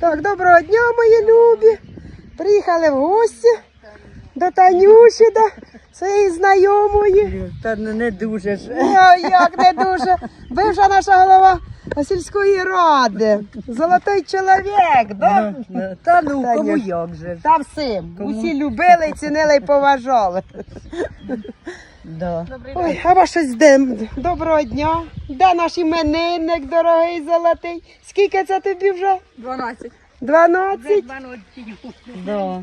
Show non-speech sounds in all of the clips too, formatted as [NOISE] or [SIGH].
Так, доброго дня, мої любі. Приїхали в гості до Танюші, до своєї знайомої. Та не дуже ж. Як не дуже. Бивша наша голова сільської ради. Золотий чоловік. Да? Ну, Та ну, Та кому ні. як же. ж. Та всім. Кому? Усі любили, цінили і поважали. Да. Ой, а щось де? Доброго дня. Де наш іменинник, дорогий золотий? Скільки це тобі вже? 12. 12? Да.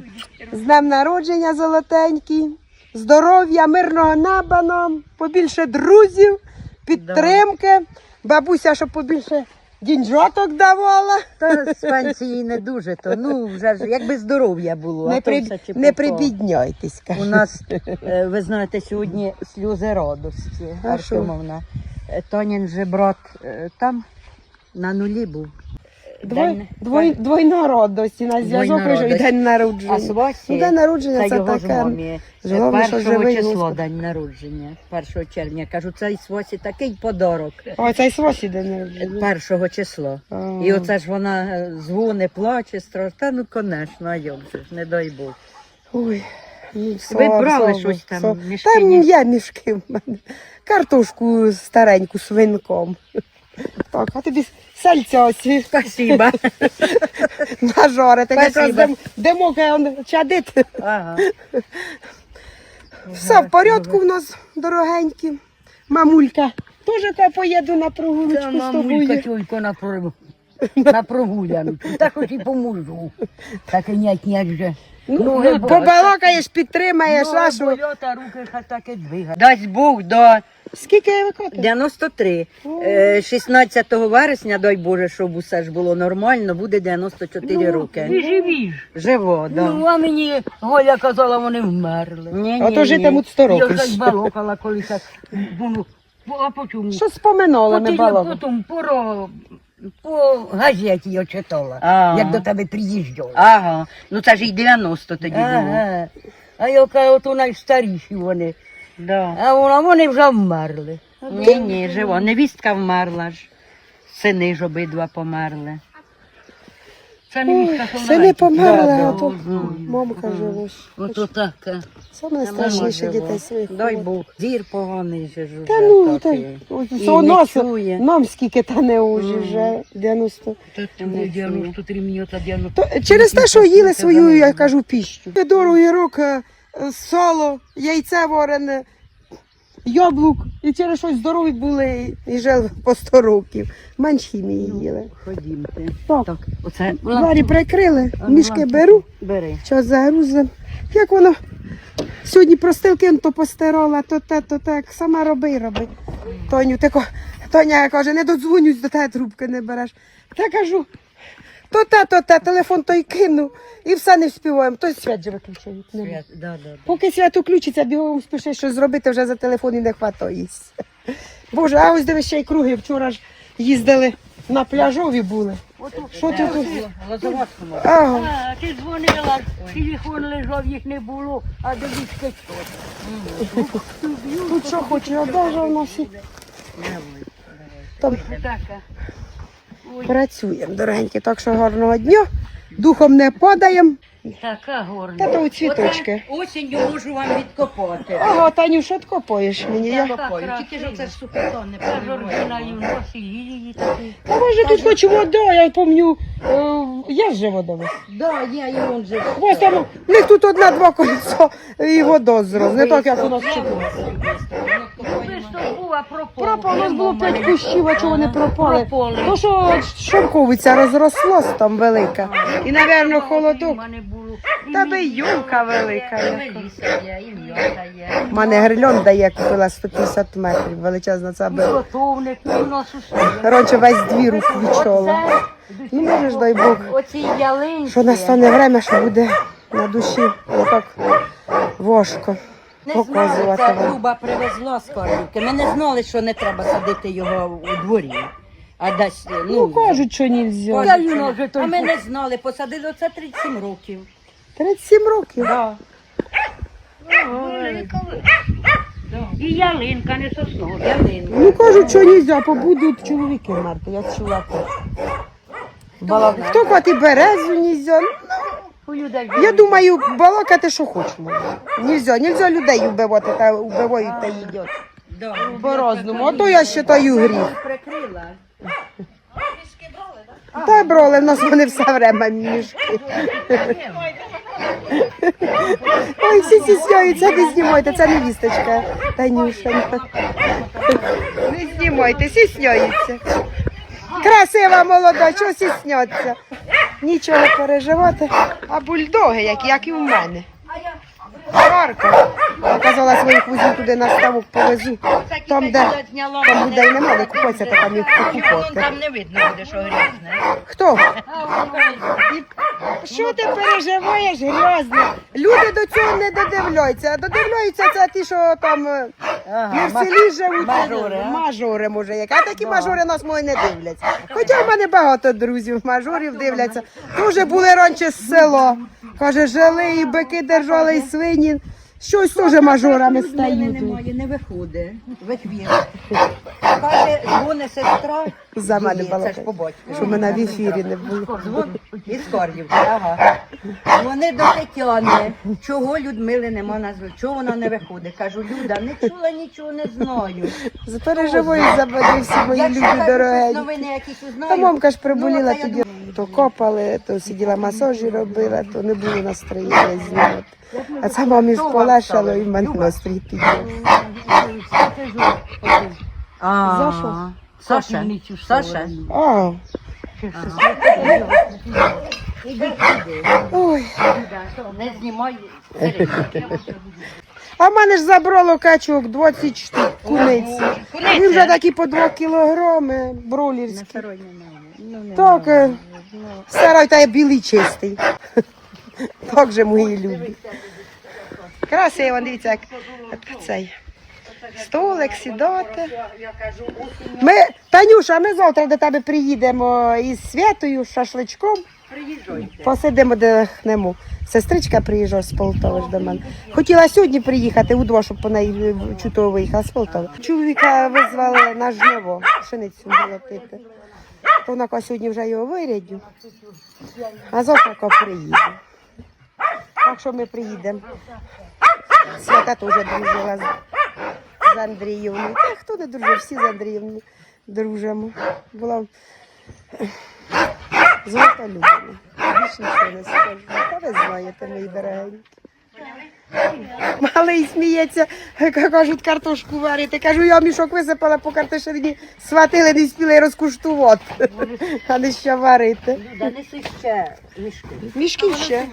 З днем народження золотенький, здоров'я, мирного неба нам, побільше друзів, підтримки. Бабуся, щоб побільше дінжоток давала. Та з пенсії не дуже, то ну вже ж якби здоров'я було. Не, а то при... все не прибідняйтесь. У нас, е, ви знаєте, сьогодні сльози радості, А що? Артемовна. Е, Тонін же брат е, там на нулі був. Двой... Двой... Двойна родості на зв'язок Двойна і радость. день А народження. Ну, день народження та це його ж таке. мамі. Головне, що Першого живий Господь. день народження, 1 червня. Кажу, цей свасі такий подарок. Ой, це й свосі день народження. Першого числа. А. І оце ж вона е, дзвони, плаче, страшно. Та ну, конечно, а як же ж, не дай Бог. Ой, ну, слава, брали щось там, мішки, Там ні? є мішки в мене. Картошку стареньку з винком. [LAUGHS] Так, а тобі сальця ось Спасибо. нажорити. [LAUGHS] Якраз Спасибо. дим, димок е, он чадить. Ага. Все в порядку в нас, дорогенькі. Мамулька, теж та поїду на прогулочку з тобою. тільки на, про... на прогулянку. Так хоч і поможу. Так і ніяк ніяк же. Ну, Ноги побалакаєш, підтримаєш, а що? Та руки хай так і двигає. Дасть Бог до Скільки я викотив? 93. Е, 16 вересня, дай Боже, щоб усе ж було нормально, буде 94 роки. живі ж. Живо, да. Ну, а мені Голя казала, вони вмерли. Ні, А ні, то житимуть 100 Я років. так балокала колись. так, а почому? Що споминула, не Потім, потім по, по газеті я читала, А. як до тебе приїжджала. Ага, ну це ж і 90 тоді було. Ага. А я кажу, от у найстаріші вони. Да. А вона, вони вже вмерли. Ні, ні, живо. Невістка вмерла ж. Сини ж обидва померли. Це не мішка, що Сини померли, а то мамка живе. Ото таке. Саме найстрашніше дітей своїх. Дай Бог. Зір поганий же ж уже Та ну, та, такий. ось І у не нас, чує. нам скільки та не уже вже 90. Та Не чує. 93 минута, 90. То, через те, що їли свою, я кажу, піщу. Е, е, сало, яйце варене, яблук. І через щось здорові були і, жили по 100 років. Менш хімії їли. Ходімте. Так, Так, оце двері прикрили, А, мішки беру, бери. час загрузимо. Як воно сьогодні простилки то постирала, то те, то те, сама роби роби. Тоню, ти Тоня каже, не додзвонюсь до тебе, трубки не береш. Та кажу, то те, то те, телефон той кинув і все не вспіваємо. То свят же виключають. Свят, да, да. Поки свят включиться, бігом спіши щось зробити вже за телефон і не хватається. Боже, а ось диви ще й круги. Вчора ж їздили на пляжові були. Що ти тут? Ага. А, ти дзвонила, телефон лежав, їх не було, а до вічки Тут що хочеш, одежа у нас і там Така. Працюємо, дорогенькі. Так що гарного дня. Духом не падаємо. Така горна. Та то у цвіточки. Осінню можу вам відкопати. Ага, Таню, що ти копаєш мені? Я... Копаю. Тільки ж це супетонне. супертон не Та жоржина і в носі лілії такі. Та може тут хочемо вода, я пам'ятаю, е, є ж водовий. Да, є, і он же. Ось там, в них тут одна-два колесо і водозрос, не так, як у нас а пропав. Пропало, у нас було п'ять кущів, а чого не пропали? Пропали. То що шовковиця розрослась там велика. І, напевно, холодок. мене було. Тебе юлка велика. яка. У мене грильон дає, купила 150 метрів, величезна аби. Готовник, і у нас усе. Коротше, весь двір відчола. Ну, може ж, дай Бог, Оці ялинки. що настане время, що буде на душі. Отак важко Не знали, показувати це вам. Люба привезла з Карлівки. Ми не знали, що не треба садити його у дворі. А десь, ну, Ну, кажуть, що нельзя. Вже а ми не знали, посадили оце 37 років. 37 років. Да. І ялинка не соснова. Ну кажуть, що нельзя, побудуть чоловіки мерти, я чула Хто коти березу нельзя. Ну, Я думаю, балакати, що хочемо. Нельзя, нельзя людей вбивати та вбивають та їдять. По-разному. А то я вважаю гріх. Прикрила. Та броли, в нас вони все время мішки. Ой, всі стісняються, не знімайте, це невісточка Танюшенька. Не знімайте, стісняються. Красива молода, чого стісняться? Нічого переживати. А бульдоги, які, як і в мене. Варка. Я казала своїх вузів туди на ставок повезу. Там, де там людей немає, купаться, то там їх покупати. Там не видно буде, що грязне. Хто? Що ти переживаєш грязне? Люди до цього не додивляються. Додивляються це ті, що там е, не в селі живуть. мажори, а? Мажори, може, як. А такі мажори нас мої не дивляться. Хоча в мене багато друзів, мажорів дивляться. Дуже були раніше з села. Каже, жили і бики держали, і свині. Щось теж мажорами стають. немає, не виходить. Вихвір. Каже, дзвони сестра. За мене Ні, Це ж по батьку. Щоб мене в ефірі не було. Дзвон із Кор'ївки, ага. Вони до Тетяни. Чого Людмили нема назви? Чого вона не виходить? Кажу, Люда, не чула нічого, не знаю. Переживаю за мене всі мої Якщо люди новини якісь узнаю. Та мамка ж приболіла ну, та я тоді, то копали, то сиділа масажі робила, то не було настроєння знімати. А це мамі ж полегшало і в мене настрій підняв. А, За? Саша, Саша. А, ой. Не знімай. А в мене ж забрало качок 20 штук куниці. Він вже такі по 2 кілограми, бролірські. Так, е, старий та я білий чистий. Так же мої любі. Красиво, дивіться, як цей. Столик, сідати. Ми, Танюша, ми завтра до тебе приїдемо із Святою, з шашличком. Приїжджайте. Посидимо, дихнемо. Сестричка приїжджає з Полтави ж до мене. Хотіла сьогодні приїхати удво, щоб по неї чутово виїхала з Полтави. Чоловіка визвали на жниво, пшеницю молотити. То вона сьогодні вже його вирядю, а завтра приїде. Так що ми приїдемо. Свята теж дружила з Андріївною. Та хто не дружив, всі з Андріївною дружимо. Була Золота людина. Більше нічого не скажу. Та ви знаєте, мої дорогенькі. Малий сміється, [LAUGHS] кажуть, картошку варити. Кажу, я мішок висипала по картошині, сватили, не спіли розкуштувати, [LAUGHS] а не що варити. Люда, неси ще мішки. Мішки ще.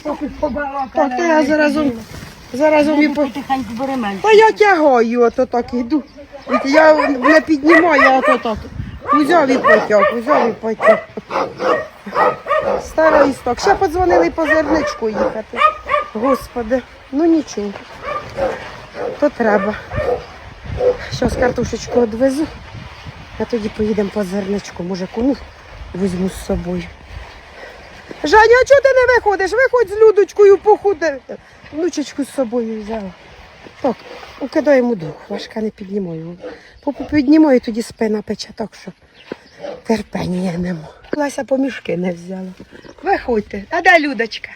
Поки. Так, то я заразом, заразом і по... Та я тягаю, ото так іду. Я не піднімаю, ото так. Узяв і потяг, узяв і потяг. Старий істок. Ще подзвонили по зерничку їхати. Господи, ну нічого. То треба. Щас картошечку відвезу, а тоді поїдемо по зерничку. Може, кому візьму з собою. Жаня, а чого ти не виходиш? Виходь з Людочкою походи. Внучечку з собою взяла. Так, укидаємо дух, важка не піднімаю. Піднімаю, тоді спина пече так, що терпення нема. Лася по мішки не взяла. Виходьте, а де Людочка?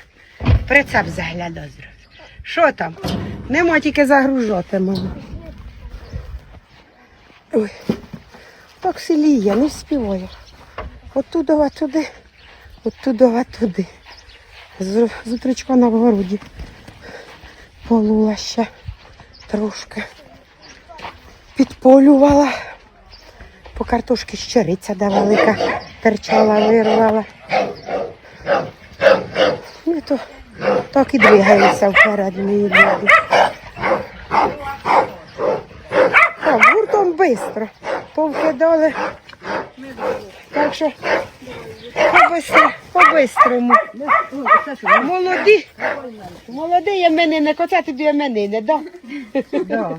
Прицеп загляда зразу. Що там? Нема тільки загружати, мама. Ой, так в селі є, не співаю. Оттудова туди, оттудова туди. З утречка на вгороді. Полула ще трошки. Підполювала. По картошки щириця да велика терчала, вирвала. Ну то так і двигаємося вперед, мої люди. Так, гуртом швидко. Повкидали. Так що по-бистро- по-бистрому. Молоді. Молодий іменинник, оце тобі іменини, да? Да.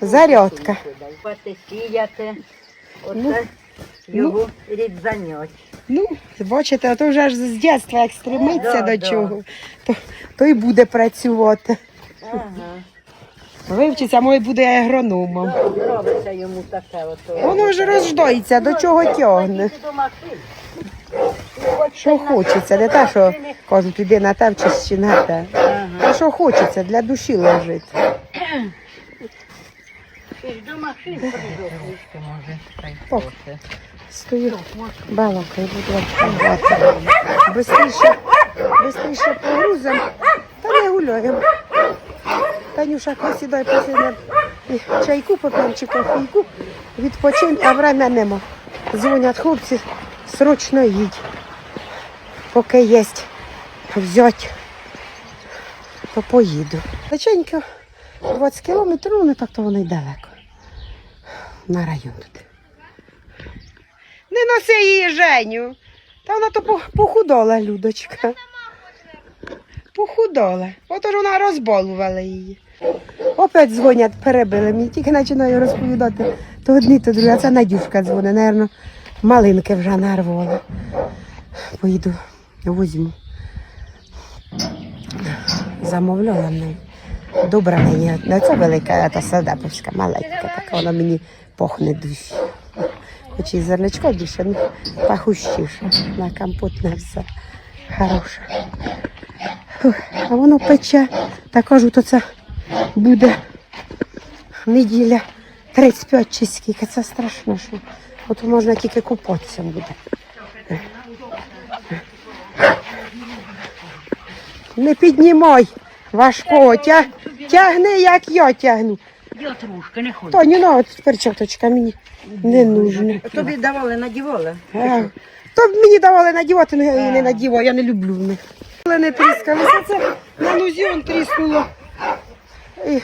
Зарядка. Пати сіяти. Ну, Оце його рід занять. Ну, бачите, а то вже ж з дитинства як стремиться Да, до да. чого, то, то і буде працювати. Ага. Вивчиться, може буде агрономом. Робиться йому таке ото. Воно ж розждоїться, до чого тягне. Що хочеться, не те, що кажуть, іди на те вчись чи на те. А що хочеться, для душі лежить. Ти ж прийдеш. О, стою, балакаю, буду відчувати. Бистріше, бистріше погрузимо, та не гуляємо. Танюша, посідай. І Чайку поп'ємо чи кофійку, відпочинь, а время нема. Дзвонять хлопці, срочно їдь. Поки є взять, то поїду. Личенько 20 кілометрів, ну не так то воно й далеко. На район тут. Не носи її Женю. Та вона то похудола, Людочка. Похудола. Ото ж вона розболувала її. Опять дзвонять, перебили мені, тільки починаю розповідати. То одні, то другі, а це Надюшка дзвонить, напевно, малинки вже нарвала. Поїду, візьму. Замовляла неї. Добра неї. Не це велика, та садаповська, маленька, така вона мені пахне душі. Хоч і зерничко більше, ну пахущіше. На компот на все. Хороше. А воно пече. Та кажу, то це буде неділя 35 чи скільки. Це страшно, що от можна тільки купатися буде. Не піднімай важко, тягни, як я тягну. Я трошки не хочу. Тоню, ну от перчаточка мені не нужна. Тобі давали, надівали. А, То б мені давали надівати, але я її не надіваю, я не люблю в них. Але не тріскалися, це на нозі он тріснуло. І,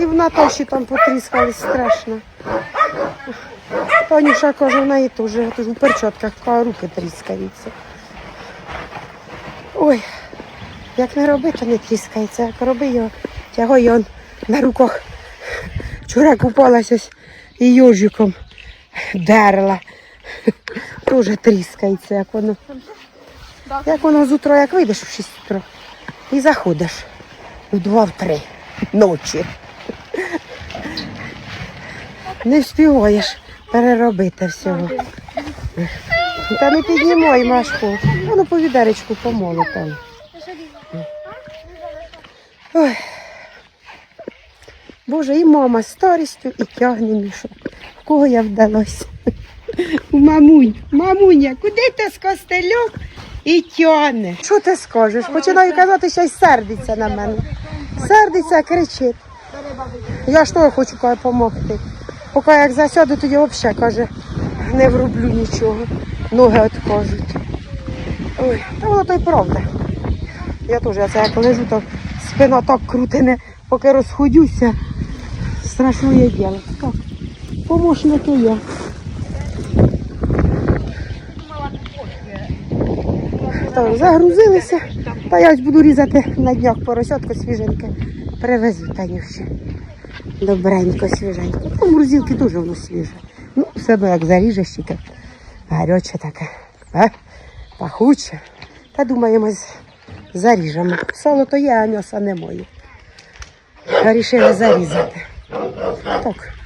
і в Наташі там потріскались страшно. Танюша каже, в неї теж у перчатках каже, руки тріскаються. Ой, як не роби, то не тріскається. Як роби його, тягай його на руках. Вчора купалася і йожиком дерла. [LAUGHS] Дуже тріскається, як воно. Як воно з утра, як вийдеш в 6 утра і заходиш в 2-3 ночі. [LAUGHS] Не встигаєш переробити всього. Та не піднімай Машку. Воно по відеречку помоло там. Ой. Боже, і мама з старістю, і тягне мішок. В кого я вдалося? У мамунь. Мамуня, куди ти з костельок і тягне? Що ти скажеш? Починаю казати, що й сердиться на мене. Сердиться, кричить. Я ж того хочу допомогти. Поки як засяду, тоді взагалі каже, не врублю нічого. Ноги відкажуть. Ой, та воно то й правда. Я теж, я це як лежу, то спина так крутине, поки розходюся. Страшно є діло. Так, помощники є. Так, загрузилися. Та я ось буду різати на днях поросятку свіженьке. Привезу Танюші. Добренько, свіженько. Там морозилки дуже воно свіже. Ну, все як заріжеш, тільки гаряче таке. А? Пахуче. Та думаємо, заріжемо. Сало то є, а м'яса немає. Рішили зарізати. Так.